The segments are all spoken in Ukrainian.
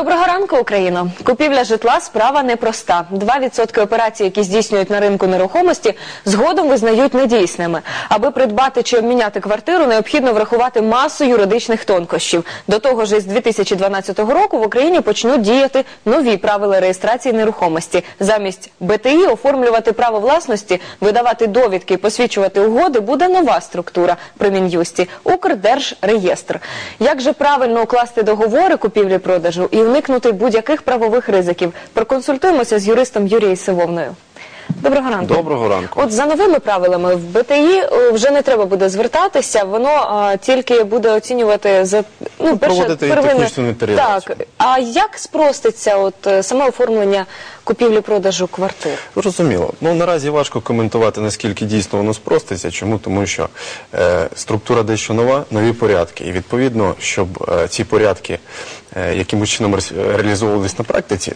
Доброго ранку, Україно! Купівля житла справа непроста. 2% операцій, які здійснюють на ринку нерухомості, згодом визнають недійсними. Аби придбати чи обміняти квартиру, необхідно врахувати масу юридичних тонкощів. До того ж, із 2012 року в Україні почнуть діяти нові правила реєстрації нерухомості. Замість БТІ оформлювати право власності, видавати довідки і посвідчувати угоди буде нова структура при Мін'юсті – Укрдержреєстр. Як же правильно укласти договори купівлі-продажу і уникнути будь-яких правових ризиків? Проконсультуємося з юристом Юрією Сивовною. Доброго ранку. Доброго ранку. От за новими правилами в БТІ е, вже не треба буде звертатися, воно е, тільки буде оцінювати за ну, проводити технічну інвентаризацію. Так, а як спроститься от е, саме оформлення купівлі-продажу квартир? Зрозуміло. Ну наразі важко коментувати наскільки дійсно воно спроститься. Чому? Тому що е, структура дещо нова, нові порядки. І відповідно, щоб е, ці порядки е, якимось чином ре- реалізовувались на практиці,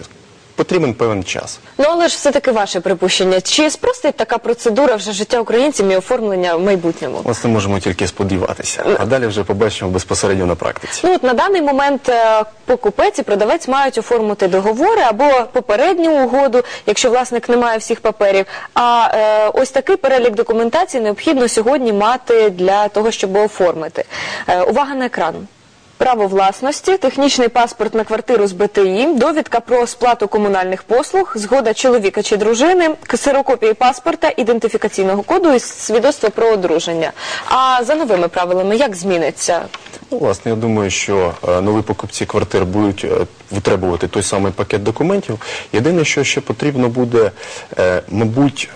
потрібен певний час. Ну але ж все таки ваше припущення. Чи спростить така процедура вже життя українцям і оформлення в майбутньому? Власне, можемо тільки сподіватися. А далі вже побачимо безпосередньо на практиці. Ну от на даний момент е, покупець і продавець мають оформити договори або попередню угоду, якщо власник не має всіх паперів. А е, ось такий перелік документації необхідно сьогодні мати для того, щоб оформити. Е, увага на екран. Право власності, технічний паспорт на квартиру з БТІ, довідка про сплату комунальних послуг, згода чоловіка чи дружини, ксерокопії паспорта, ідентифікаційного коду і свідоцтво про одруження. А за новими правилами як зміниться? Ну, власне, я думаю, що е, нові покупці квартир будуть е, витребувати той самий пакет документів. Єдине, що ще потрібно буде, е, мабуть,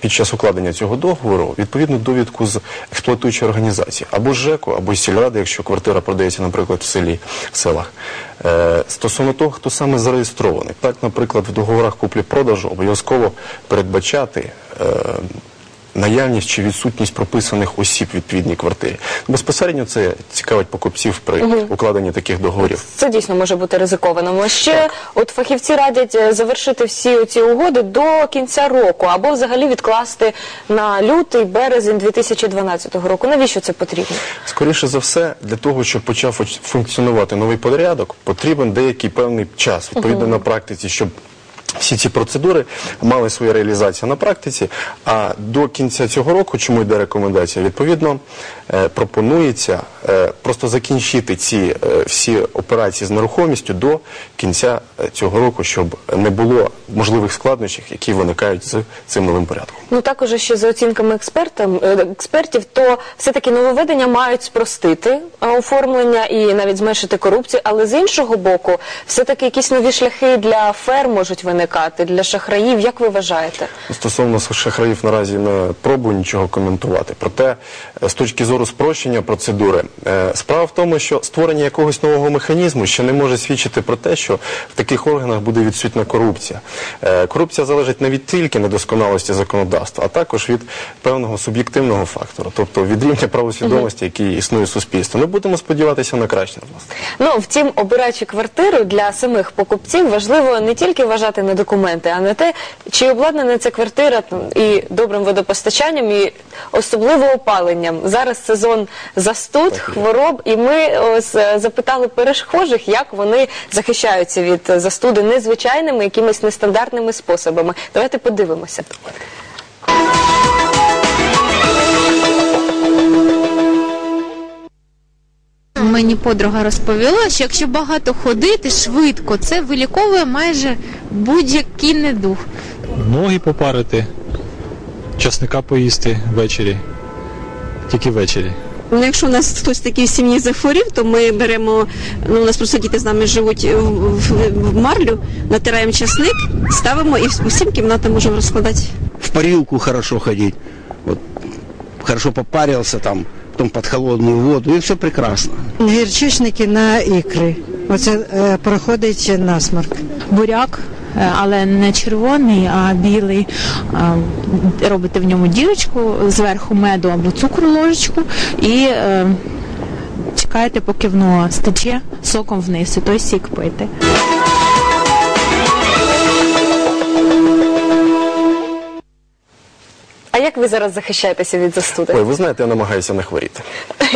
під час укладення цього договору відповідну довідку з експлуатуючої організації або з ЖЕКу, або сільради, якщо квартира продається, наприклад, в селі, в селах. Стосовно того, хто саме зареєстрований, так, наприклад, в договорах куплі-продажу обов'язково передбачати. Наявність чи відсутність прописаних осіб в відповідній квартирі. Безпосередньо це цікавить покупців при укладенні таких договорів. Це дійсно може бути ризикованим. А ще от фахівці радять е, завершити всі ці угоди до кінця року або взагалі відкласти на лютий березень 2012 року. Навіщо це потрібно? Скоріше за все, для того, щоб почав функці- функціонувати новий порядок, потрібен деякий певний час, відповідно на практиці, щоб всі ці процедури мали свою реалізацію на практиці. А до кінця цього року, чому йде рекомендація, відповідно е, пропонується е, просто закінчити ці е, всі операції з нерухомістю до кінця цього року, щоб не було можливих складнощів, які виникають з цим новим порядком. Ну також ще за оцінками експертам, експертів, то все-таки нововведення мають спростити оформлення і навіть зменшити корупцію, але з іншого боку, все-таки якісь нові шляхи для фер можуть виникати, для шахраїв. Як ви вважаєте? Стосовно шахраїв наразі не пробую нічого коментувати. Проте, е, з точки зору спрощення процедури, е, справа в тому, що створення якогось нового механізму ще не може свідчити про те, що в таких органах буде відсутня корупція. Е, Корупція залежить не від тільки недосконалості законодавства, а також від певного суб'єктивного фактору, тобто від рівня правосвідомості, який існує в суспільстві. Ми будемо сподіватися на краще. Власне. Ну, втім, обираючи квартиру для самих покупців, важливо не тільки вважати на документи, а на те, чи обладнана ця квартира там, і добрим водопостачанням, і особливо опаленням. Зараз сезон застуд, хвороб, і ми ось е, запитали перехожих, як вони захищаються від застуди незвичайними, якимись нестандартними способами. Давайте подивимося. Мені подруга розповіла, що якщо багато ходити швидко, це виліковує майже будь-який недух. Ноги попарити, часника поїсти ввечері. Тільки ввечері. Ну, якщо у нас хтось такий в сім'ї захворів, то ми беремо, ну у нас просто діти з нами живуть в, в, в марлю, натираємо часник, ставимо і всім кімнатам можемо розкладати. в парилку хорошо ходить. Вот хорошо попарился там, потом под холодную воду, и все прекрасно. Гірчичники на ікри. Оце е, проходить насморк. буряк, але не червоний, а білий. Робите в ньому дірочку, зверху меду або цукру ложечку і е, чекаєте, поки воно стече соком вниз, і той сік пити. Як ви зараз захищаєтеся від застуди? Ой, ви знаєте, я намагаюся не хворіти.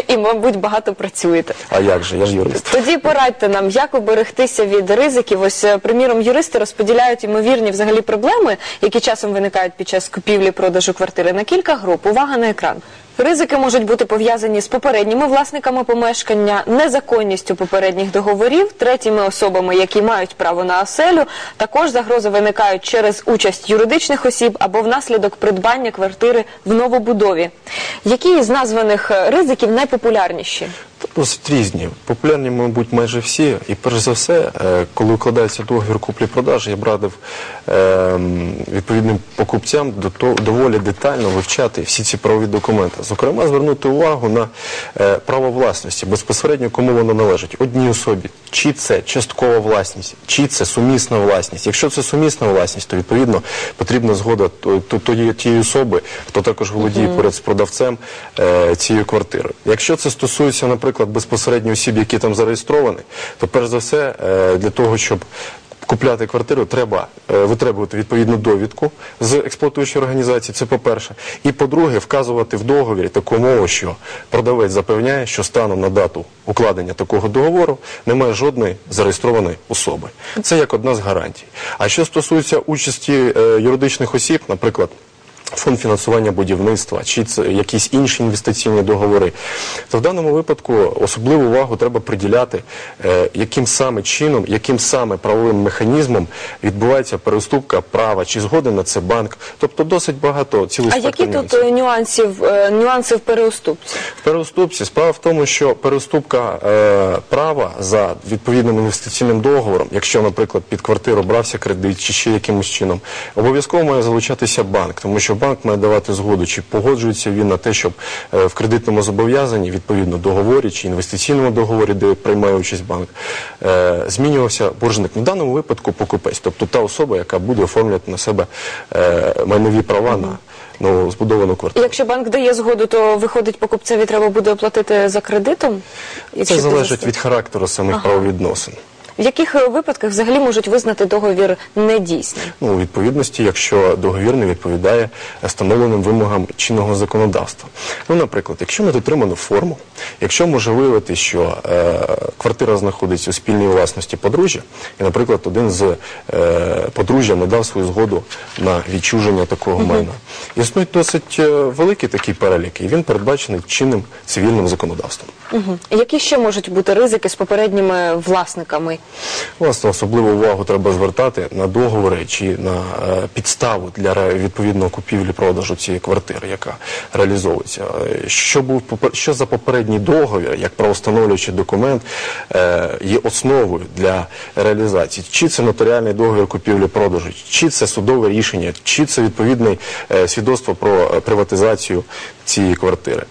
і, мабуть, багато працюєте. А як же? Я ж юрист. Тоді порадьте нам, як оберегтися від ризиків. Ось, е, приміром, юристи розподіляють ймовірні взагалі проблеми, які часом виникають під час купівлі-продажу квартири на кілька груп. Увага на екран. Ризики можуть бути пов'язані з попередніми власниками помешкання, незаконністю попередніх договорів, третіми особами, які мають право на оселю. Також загрози виникають через участь юридичних осіб або внаслідок придбання квартири в новобудові. Які із названих е, ризиків найпопулярніші? Досить різні. Популярні, мабуть, майже всі. І перш за все, е, коли укладається договір куплі-продажі, я б радив е, відповідним покупцям доволі детально вивчати всі ці правові документи. Зокрема, звернути увагу на е, право власності, безпосередньо кому воно належить. Одній особі. Чи це часткова власність, чи це сумісна власність. Якщо це сумісна власність, то відповідно потрібна згода тієї особи, хто також володіє поряд з продавцем цією квартирою. Якщо це стосується, наприклад, безпосередньо осіб, які там зареєстровані, то перш за все е, для того, щоб Купляти квартиру треба е, витребувати відповідну довідку з експлуатуючої організації. Це по-перше. І по-друге, вказувати в договорі таку умову, що продавець запевняє, що станом на дату укладення такого договору немає жодної зареєстрованої особи. Це як одна з гарантій. А що стосується участі е, юридичних осіб, наприклад. Фонд фінансування будівництва чи це якісь інші інвестиційні договори, то в даному випадку особливу увагу треба приділяти, е, яким саме чином, яким саме правовим механізмом відбувається переступка права, чи згоден на це банк. Тобто досить багато цілий А які тут нюансів. е, нюансів, е, нюанси в переуступці? В переуступці справа в тому, що переступка е, права за відповідним інвестиційним договором, якщо, наприклад, під квартиру брався кредит чи ще якимось чином, обов'язково має залучатися банк, тому що банк має давати згоду, чи погоджується він на те, щоб е, в кредитному зобов'язанні, відповідно договорі чи інвестиційному договорі, де приймає участь банк, е, змінювався боржник. В даному випадку покупець, тобто та особа, яка буде оформлювати на себе е, майнові права на нову збудовану квартиру. Якщо банк дає згоду, то виходить покупцеві треба буде оплатити за кредитом? Це залежить від характеру самих правовідносин. В яких е, випадках взагалі можуть визнати договір недійсним? Ну, у відповідності, якщо договір не відповідає встановленим вимогам чинного законодавства. Ну, наприклад, якщо не дотримано форму, якщо може виявити, що е, квартира знаходиться у спільній власності подружжя, і, наприклад, один з е, подружжя не дав свою згоду на відчуження такого майна. Існують досить е, великий такий перелік, і він передбачений чинним цивільним законодавством. Угу. Які ще можуть бути ризики з попередніми власниками? Власне, особливу увагу треба звертати на договори чи на е, підставу для відповідного купівлі-продажу цієї квартири, яка реалізовується. Е, Що був що за попередній договір, як правостановлюючий документ, е, є основою для реалізації? Чи це нотаріальний договір купівлі-продажу, чи це судове рішення, чи це відповідне свідоцтво про приватизацію цієї квартири.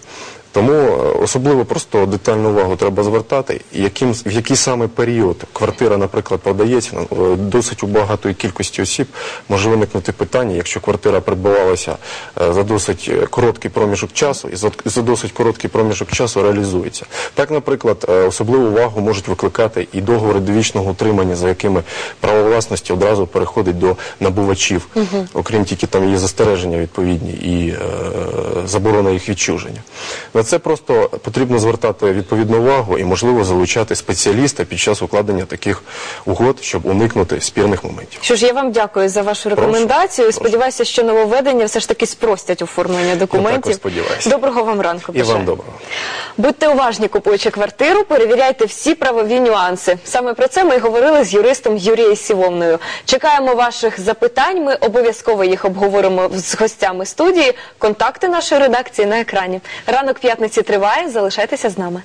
Тому е, особливо просто детальну увагу треба звертати, яким, в який саме період квартира, наприклад, продається, е, досить у багатої кількості осіб може виникнути питання, якщо квартира придбавалася е, за досить короткий проміжок часу і за, за досить короткий проміжок часу реалізується. Так, наприклад, особливу увагу можуть викликати і договори довічного утримання, за якими право власності одразу переходить до набувачів, окрім тільки там є застереження відповідні і е, заборона їх відчуження. Це просто потрібно звертати відповідну увагу і, можливо, залучати спеціаліста під час укладення таких угод, щоб уникнути спірних моментів. Що ж, я вам дякую за вашу рекомендацію. прошу. Сподіваюся, що нововведення все ж таки спростять оформлення документів. також сподіваюся. Доброго вам ранку. І бажаю. вам доброго. Будьте уважні, купуючи квартиру, перевіряйте всі правові нюанси. Саме про це ми й говорили з юристом Юрією Сівовною. Чекаємо ваших запитань. Ми обов'язково їх обговоримо з гостями студії. Контакти нашої редакції на екрані. Ранок п'ятниці триває. Залишайтеся з нами.